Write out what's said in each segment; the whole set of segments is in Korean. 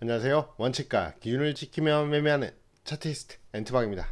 안녕하세요. 원칙과 기준을 지키며 매매하는 차트이스트 엔트박입니다.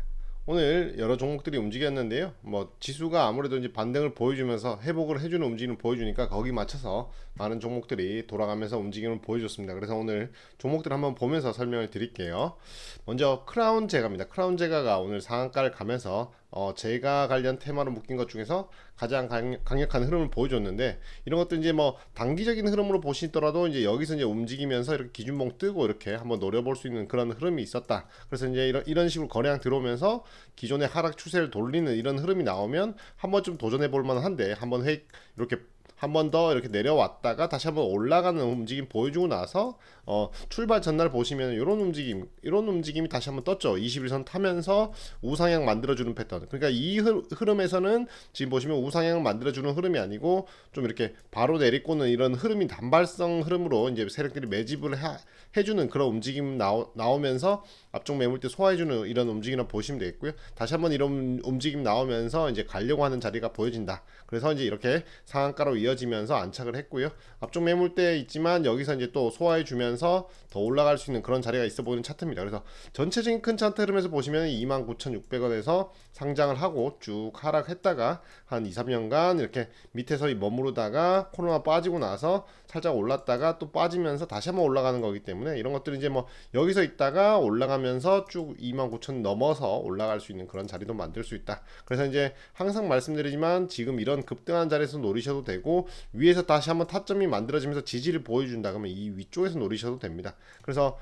오늘 여러 종목들이 움직였는데요. 뭐 지수가 아무래도 이제 반등을 보여주면서 회복을 해주는 움직임을 보여주니까 거기 맞춰서 많은 종목들이 돌아가면서 움직임을 보여줬습니다. 그래서 오늘 종목들 한번 보면서 설명을 드릴게요. 먼저 크라운 제가입니다. 크라운 제가가 오늘 상한가를 가면서 어, 제가 관련 테마로 묶인 것 중에서 가장 강 력, 한 흐름을 보여줬는데 이런 것도 이제 뭐 단기적인 흐름으로 보시더라도 이제 여기서 이제 움직이면서 이렇게 기준봉 뜨고 이렇게 한번 노려볼 수 있는 그런 흐름이 있었다. 그래서 이제 이런 이런 식으로 거래량 들어오면서 기존의 하락 추세를 돌리는 이런 흐름이 나오면 한번 좀 도전해 볼 만한데 한번 회 이렇게 한 번 더 이렇게 내려왔다가 다시 한번 올라가는 움직임 보여주고 나서 어, 출발 전날 보시면 이런 움직임 이런 움직임이 다시 한번 떴죠. 21선 타면서 우상향 만들어주는 패턴. 그러니까 이 흐름에서는 지금 보시면 우상향 만들어주는 흐름이 아니고 좀 이렇게 바로 내리꼬는 이런 흐름이 단발성 흐름으로 이제 세력들이 매집을 해, 해주는 그런 움직임 나오, 나오면서 앞쪽 매물대 소화해주는 이런 움직임을 보시면 되겠고요. 다시 한번 이런 움직임 나오면서 이제 가려고 하는 자리가 보여진다. 그래서 이제 이렇게 상한가로 이어지면서 안착을 했고요. 앞쪽 매물대 있지만 여기서 이제 또 소화해 주면서 더 올라갈 수 있는 그런 자리가 있어 보이는 차트입니다. 그래서 전체적인 큰 차트 흐름에서 보시면 29,600원에서 상장을 하고 쭉 하락했다가 한 2, 3년간 이렇게 밑에서 머무르다가 코로나 빠지고 나서 살짝 올랐다가 또 빠지면서 다시 한번 올라가는 거기 때문에 이런 것들은 이제 뭐 여기서 있다가 올라가면서 쭉 29,000 넘어서 올라갈 수 있는 그런 자리도 만들 수 있다. 그래서 이제 항상 말씀드리지만 지금 이런 급등한 자리에서 노리셔도 되고 위에서 다시 한번 타점이 만들어지면서 지지를 보여준다 그러면 이 위쪽에서 노리셔도 됩니다. 그래서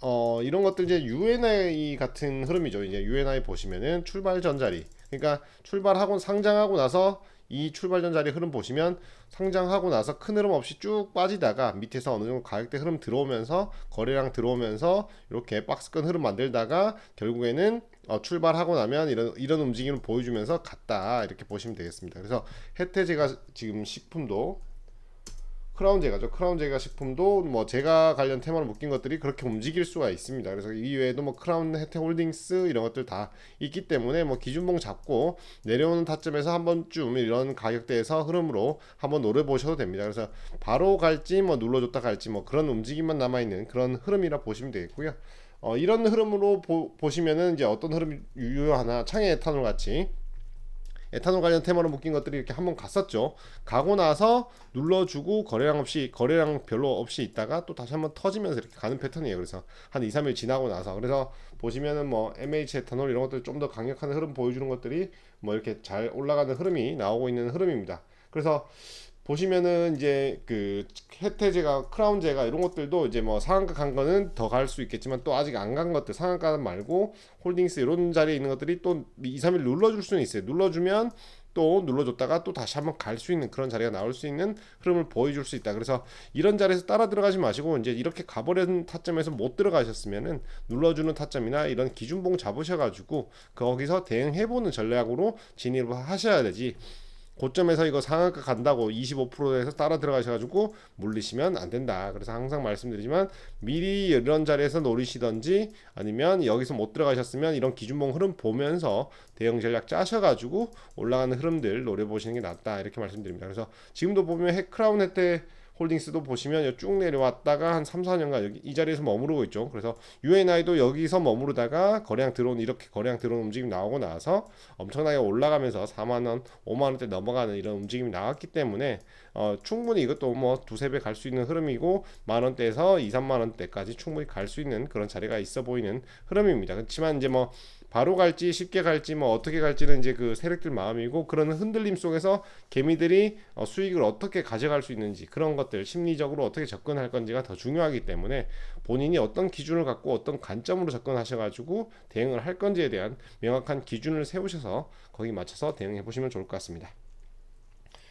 어 이런 것들 이제 UNI 같은 흐름이죠. 이제 UNI 보시면은 출발 전자리 그러니까 출발하고 상장하고 나서 이 출발 전 자리 흐름 보시면 상장하고 나서 큰 흐름 없이 쭉 빠지다가 밑에서 어느 정도 가격대 흐름 들어오면서 거래량 들어오면서 이렇게 박스권 흐름 만들다가 결국에는 어, 출발하고 나면 이런 이런 움직임을 보여주면서 갔다 이렇게 보시면 되겠습니다. 그래서 혜태제가 지금 식품도 크라운 제가죠. 크라운 제가 식품도 뭐 제가 관련 테마로 묶인 것들이 그렇게 움직일 수가 있습니다. 그래서 이외에도 뭐 크라운 혜택 홀딩스 이런 것들 다 있기 때문에 뭐 기준봉 잡고 내려오는 타점에서 한 번쯤 이런 가격대에서 흐름으로 한번 노려 보셔도 됩니다. 그래서 바로 갈지 뭐 눌러줬다 갈지 뭐 그런 움직임만 남아 있는 그런 흐름이라 보시면 되겠고요. 어, 이런 흐름으로 보, 보시면은 이제 어떤 흐름이 유효하나 창의 에탄올 같이 에탄올 관련 테마로 묶인 것들이 이렇게 한번 갔었죠. 가고 나서 눌러주고 거래량 없이 거래량 별로 없이 있다가 또 다시 한번 터지면서 이렇게 가는 패턴이에요. 그래서 한 2, 3일 지나고 나서 그래서 보시면은 뭐 MH 에탄올 이런 것들 좀 더 강력한 흐름 보여주는 것들이 뭐 이렇게 잘 올라가는 흐름이 나오고 있는 흐름입니다. 그래서 보시면은 이제 그 혜태제가 크라운제가 이런 것들도 이제 뭐 상한가 간 거는 더 갈 수 있겠지만 또 아직 안 간 것들 상한가 말고 홀딩스 이런 자리에 있는 것들이 또 2, 3일 눌러줄 수는 있어요. 눌러주면 또 눌러줬다가 또 다시 한번 갈 수 있는 그런 자리가 나올 수 있는 흐름을 보여줄 수 있다. 그래서 이런 자리에서 따라 들어가지 마시고 이제 이렇게 가버린 타점에서 못 들어가셨으면은 눌러주는 타점이나 이런 기준봉 잡으셔가지고 거기서 대응해보는 전략으로 진입을 하셔야 되지. 고점에서 이거 상한가 간다고 25%에서 따라 들어가셔가지고 물리시면 안 된다. 그래서 항상 말씀드리지만 미리 이런 자리에서 노리시던지 아니면 여기서 못 들어가셨으면 이런 기준봉 흐름 보면서 대응 전략 짜셔가지고 올라가는 흐름들 노려보시는 게 낫다. 이렇게 말씀드립니다. 그래서 지금도 보면 해크라운 혜택 홀딩스도 보시면 쭉 내려왔다가 한 3, 4년간 여기 이 자리에서 머무르고 있죠. 그래서 UNI도 여기서 머무르다가 거래량 들어온 이렇게 거래량 들어온 움직임 나오고 나서 엄청나게 올라가면서 4만 원, 5만 원대 넘어가는 이런 움직임이 나왔기 때문에 어, 충분히 이것도 뭐 두세 배 갈 수 있는 흐름이고 만 원대에서 2, 3만 원대까지 충분히 갈 수 있는 그런 자리가 있어 보이는 흐름입니다. 그렇지만 이제 뭐 바로 갈지 쉽게 갈지 뭐 어떻게 갈지는 이제 그 세력들 마음이고 그런 흔들림 속에서 개미들이 어, 수익을 어떻게 가져갈 수 있는지 그런 것들 심리적으로 어떻게 접근할 건지가 더 중요하기 때문에 본인이 어떤 기준을 갖고 어떤 관점으로 접근하셔가지고 대응을 할 건지에 대한 명확한 기준을 세우셔서 거기 맞춰서 대응해 보시면 좋을 것 같습니다.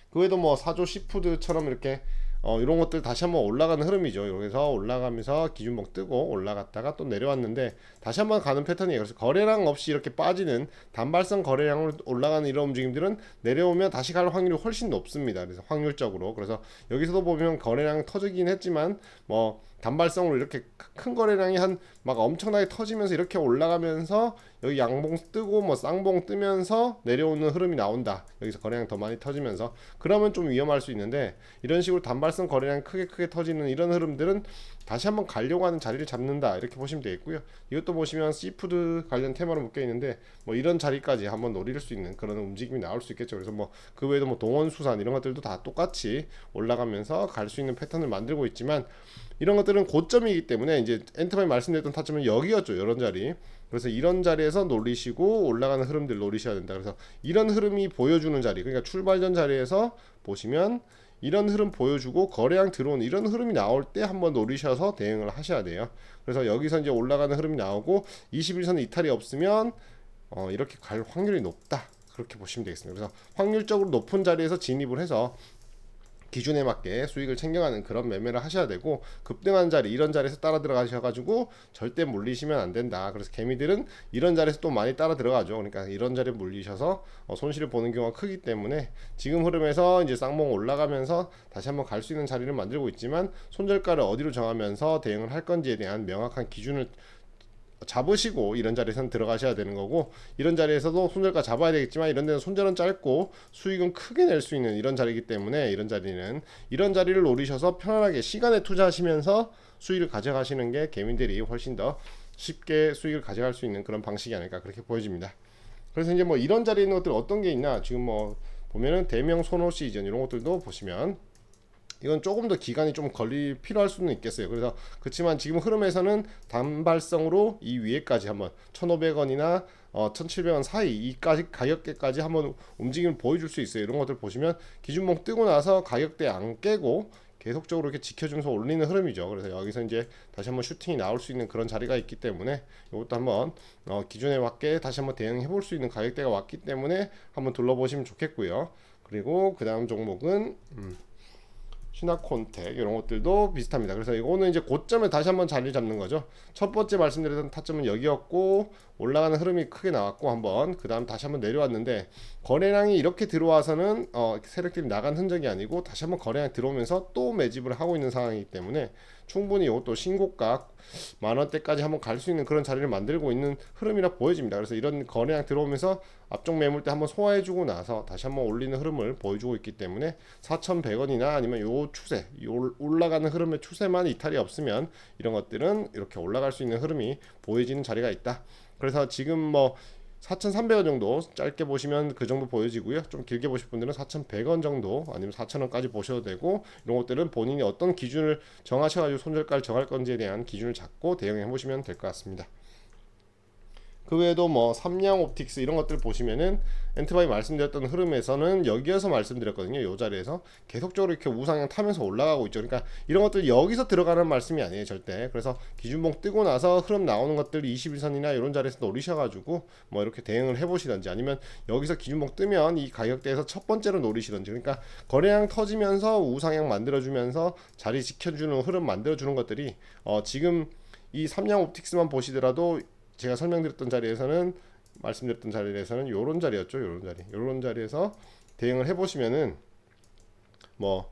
그 외에도 뭐 사조 시푸드처럼 이렇게 어, 이런 것들 다시 한번 올라가는 흐름이죠. 여기서 올라가면서 기준봉 뜨고 올라갔다가 또 내려왔는데 다시 한번 가는 패턴이에요. 그래서 거래량 없이 이렇게 빠지는 단발성 거래량으로 올라가는 이런 움직임들은 내려오면 다시 갈 확률이 훨씬 높습니다. 그래서 확률적으로 그래서 여기서도 보면 거래량 터지긴 했지만 뭐 단발성으로 이렇게 큰 거래량이 한 막 엄청나게 터지면서 이렇게 올라가면서 여기 양봉 뜨고 뭐 쌍봉 뜨면서 내려오는 흐름이 나온다. 여기서 거래량 더 많이 터지면서 그러면 좀 위험할 수 있는데 이런 식으로 단발성 거래량 크게 크게 터지는 이런 흐름들은 다시 한번 가려고 하는 자리를 잡는다 이렇게 보시면 되겠고요. 이것도 보시면 시푸드 관련 테마로 묶여 있는데 뭐 이런 자리까지 한번 노릴 수 있는 그런 움직임이 나올 수 있겠죠. 그래서 뭐 그 외에도 뭐 동원수산 이런 것들도 다 똑같이 올라가면서 갈 수 있는 패턴을 만들고 있지만 이런 것들은 고점이기 때문에 이제 엔터바이 말씀드렸던 타점은 여기였죠. 이런 자리. 그래서 이런 자리에서 노리시고 올라가는 흐름들 노리셔야 된다. 그래서 이런 흐름이 보여주는 자리. 그러니까 출발 전 자리에서 보시면 이런 흐름 보여주고 거래량 들어오는 이런 흐름이 나올 때 한번 노리셔서 대응을 하셔야 돼요. 그래서 여기서 이제 올라가는 흐름이 나오고 21선 이탈이 없으면 어, 이렇게 갈 확률이 높다. 그렇게 보시면 되겠습니다. 그래서 확률적으로 높은 자리에서 진입을 해서 기준에 맞게 수익을 챙겨가는 그런 매매를 하셔야 되고 급등한 자리 이런 자리에서 따라 들어가셔가지고 절대 물리시면 안 된다. 그래서 개미들은 이런 자리에서 또 많이 따라 들어가죠. 그러니까 이런 자리에 물리셔서 어, 손실을 보는 경우가 크기 때문에 지금 흐름에서 이제 쌍봉 올라가면서 다시 한번 갈 수 있는 자리를 만들고 있지만 손절가를 어디로 정하면서 대응을 할 건지에 대한 명확한 기준을 잡으시고 이런 자리에서는 들어가셔야 되는 거고 이런 자리에서도 손절가 잡아야 되겠지만 이런 데는 손절은 짧고 수익은 크게 낼 수 있는 이런 자리이기 때문에 이런 자리는 이런 자리를 노리셔서 편안하게 시간에 투자하시면서 수익을 가져가시는 게 개민들이 훨씬 더 쉽게 수익을 가져갈 수 있는 그런 방식이 아닐까 그렇게 보여집니다. 그래서 이제 뭐 이런 자리에 있는 것들 어떤 게 있나 지금 뭐 보면은 대명 소노 시즌 이런 것들도 보시면 이건 조금 더 기간이 좀 걸리 필요할 수는 있겠어요. 그래서 그렇지만 지금 흐름에서는 단발성으로 이 위에까지 한번 1,500원이나 어, 1,700원 사이 이까지 가격대까지 한번 움직임을 보여줄 수 있어요. 이런 것들 보시면 기준봉 뜨고 나서 가격대 안 깨고 계속적으로 이렇게 지켜주면서 올리는 흐름이죠. 그래서 여기서 이제 다시 한번 슈팅이 나올 수 있는 그런 자리가 있기 때문에 이것도 한번 어, 기준에 맞게 다시 한번 대응해 볼 수 있는 가격대가 왔기 때문에 한번 둘러보시면 좋겠고요. 그리고 그 다음 종목은 음. 신화콘텍 이런 것들도 비슷합니다. 그래서 이거는 이제 고점에 다시 한번 자리 잡는 거죠. 첫 번째 말씀드렸던 타점은 여기였고 올라가는 흐름이 크게 나왔고 한번 그 다음 다시 한번 내려왔는데 거래량이 이렇게 들어와서는 어, 세력들이 나간 흔적이 아니고 다시 한번 거래량 들어오면서 또 매집을 하고 있는 상황이기 때문에 충분히 이것도 신고가 만 원대까지 한번 갈 수 있는 그런 자리를 만들고 있는 흐름이라 보여집니다. 그래서 이런 거래량 들어오면서 앞쪽 매물대 한번 소화해주고 나서 다시 한번 올리는 흐름을 보여주고 있기 때문에 4,100원이나 아니면 요 추세, 요 올라가는 흐름의 추세만 이탈이 없으면 이런 것들은 이렇게 올라갈 수 있는 흐름이 보여지는 자리가 있다. 그래서 지금 뭐 4,300원 정도 짧게 보시면 그 정도 보여지고요. 좀 길게 보실 분들은 4,100원 정도 아니면 4,000원까지 보셔도 되고 이런 것들은 본인이 어떤 기준을 정하셔가지고 손절가를 정할 건지에 대한 기준을 잡고 대응해 보시면 될 것 같습니다. 그 외에도 뭐 삼양 옵틱스 이런 것들 보시면은 엔트바이 말씀드렸던 흐름에서는 여기에서 말씀드렸거든요. 요 자리에서 계속적으로 이렇게 우상향 타면서 올라가고 있죠. 그러니까 이런 것들 여기서 들어가는 말씀이 아니에요, 절대. 그래서 기준봉 뜨고 나서 흐름 나오는 것들 21선이나 이런 자리에서 노리셔가지고 뭐 이렇게 대응을 해보시던지 아니면 여기서 기준봉 뜨면 이 가격대에서 첫 번째로 노리시던지 그러니까 거래량 터지면서 우상향 만들어주면서 자리 지켜주는 흐름 만들어주는 것들이 어 지금 이 삼양 옵틱스만 보시더라도 제가 설명드렸던 자리에서는 말씀드렸던 자리에서는 요런 자리였죠. 요런 자리. 요런 자리에서 대응을 해 보시면은 뭐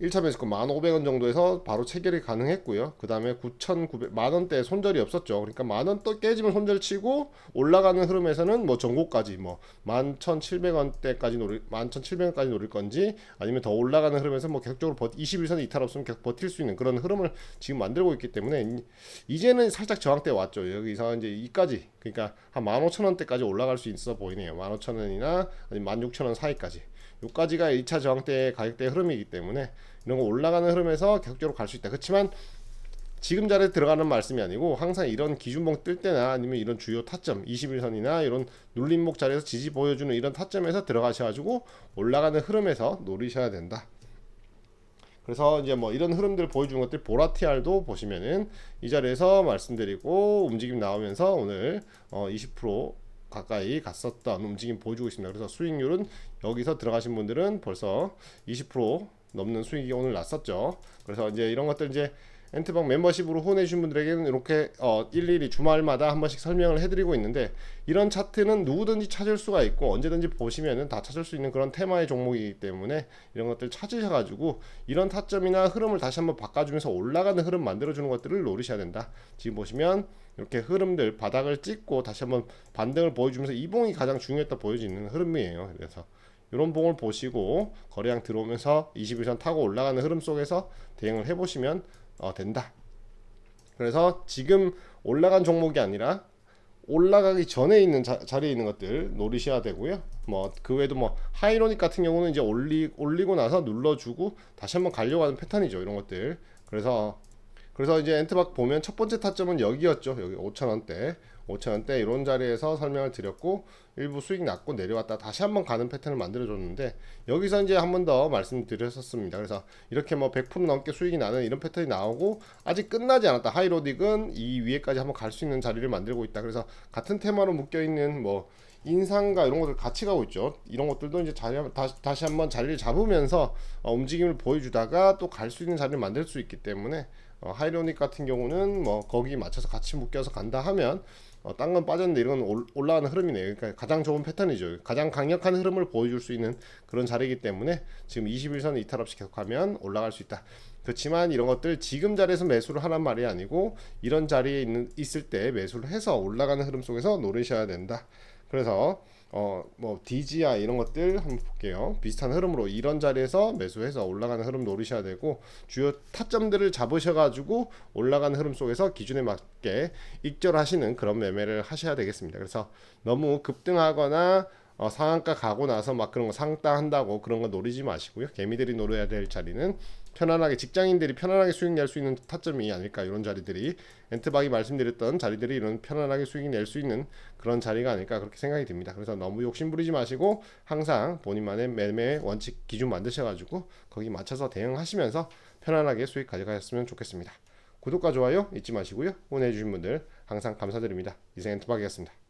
1차 매수가 1,500원 정도에서 바로 체결이 가능했고요. 그 다음에 9,900 만원대 손절이 없었죠. 그러니까 만원 또 깨지면 손절 치고 올라가는 흐름에서는 뭐 전고까지 뭐 11,700원대까지 노릴 11,700원까지 노릴 건지 아니면 더 올라가는 흐름에서 뭐 계속적으로 버, 21선 이탈 없으면 계속 버틸 수 있는 그런 흐름을 지금 만들고 있기 때문에 이제는 살짝 저항대 왔죠. 여기서 이제 이까지 그러니까 한 15,000원대까지 올라갈 수 있어 보이네요. 15,000원이나 아니면 16,000원 사이까지. 요까지가 1차 저항대 가격대 흐름이기 때문에 이런 거 올라가는 흐름에서 계속적으로 갈 수 있다. 그렇지만 지금 자리에 들어가는 말씀이 아니고 항상 이런 기준봉 뜰 때나 아니면 이런 주요 타점 21선이나 이런 눌림목 자리에서 지지 보여주는 이런 타점에서 들어가셔가지고 올라가는 흐름에서 노리셔야 된다. 그래서 이제 뭐 이런 흐름들 보여주는 것들 보라티알도 보시면은 이 자리에서 말씀드리고 움직임 나오면서 오늘 어 20% 가까이 갔었던 움직임 보여주고 있습니다. 그래서 수익률은 여기서 들어가신 분들은 벌써 20% 넘는 수익이 오늘 났었죠. 그래서 이제 이런 것들 이제 엔트박 멤버십으로 후원해 주신 분들에게는 이렇게 어, 일일이 주말마다 한 번씩 설명을 해드리고 있는데 이런 차트는 누구든지 찾을 수가 있고 언제든지 보시면은 다 찾을 수 있는 그런 테마의 종목이기 때문에 이런 것들 찾으셔가지고 이런 타점이나 흐름을 다시 한번 바꿔주면서 올라가는 흐름 만들어주는 것들을 노리셔야 된다. 지금 보시면 이렇게 흐름들 바닥을 찍고 다시 한번 반등을 보여주면서 이 봉이 가장 중요했다 보여지는 흐름이에요. 그래서 이런 봉을 보시고 거래량 들어오면서 21선 타고 올라가는 흐름 속에서 대응을 해보시면 어, 된다. 그래서 지금 올라간 종목이 아니라 올라가기 전에 있는 자, 자리에 있는 것들 노리셔야 되고요. 뭐 그 외에도 뭐 하이로닉 같은 경우는 이제 올리 올리고 나서 눌러주고 다시 한번 가려고 하는 패턴이죠. 이런 것들. 그래서 그래서 이제 엔트박 보면 첫 번째 타점은 여기였죠. 여기 5,000원대. 5,000원대 이런 자리에서 설명을 드렸고 일부 수익 났고 내려왔다 다시 한번 가는 패턴을 만들어 줬는데 여기서 이제 한 번 더 말씀드렸었습니다. 그래서 이렇게 뭐 100% 넘게 수익이 나는 이런 패턴이 나오고 아직 끝나지 않았다. 하이로딕은 이 위에까지 한번 갈 수 있는 자리를 만들고 있다. 그래서 같은 테마로 묶여 있는 뭐 인상가 이런 것들 같이 가고 있죠. 이런 것들도 이제 자리 다시 다시 한번 자리를 잡으면서 어, 움직임을 보여주다가 또 갈 수 있는 자리를 만들 수 있기 때문에 어, 하이로닉 같은 경우는 뭐 거기 맞춰서 같이 묶여서 간다 하면 어, 딴건 빠졌는데 이런 건 올- 올라가는 흐름이네요. 그러니까 가장 좋은 패턴이죠. 가장 강력한 흐름을 보여줄 수 있는 그런 자리이기 때문에 지금 21선 이탈 없이 계속하면 올라갈 수 있다. 그렇지만 이런 것들 지금 자리에서 매수를 하란 말이 아니고 이런 자리에 있는 있을 때 매수를 해서 올라가는 흐름 속에서 노리셔야 된다. 그래서 어 뭐 DGI 이런 것들 한번 볼게요. 비슷한 흐름으로 이런 자리에서 매수해서 올라가는 흐름 노리셔야 되고 주요 타점들을 잡으셔가지고 올라가는 흐름 속에서 기준에 맞게 익절하시는 그런 매매를 하셔야 되겠습니다. 그래서 너무 급등하거나 어, 상한가 가고 나서 막 그런 거 상따한다고 그런 거 노리지 마시고요. 개미들이 노려야 될 자리는 편안하게 직장인들이 편안하게 수익 낼 수 있는 타점이 아닐까 이런 자리들이 엔트박이 말씀드렸던 자리들이 이런 편안하게 수익 낼 수 있는 그런 자리가 아닐까 그렇게 생각이 듭니다. 그래서 너무 욕심 부리지 마시고 항상 본인만의 매매 원칙 기준 만드셔가지고 거기 맞춰서 대응하시면서 편안하게 수익 가져가셨으면 좋겠습니다. 구독과 좋아요 잊지 마시고요. 후원해 주신 분들 항상 감사드립니다. 이생 엔트박이었습니다.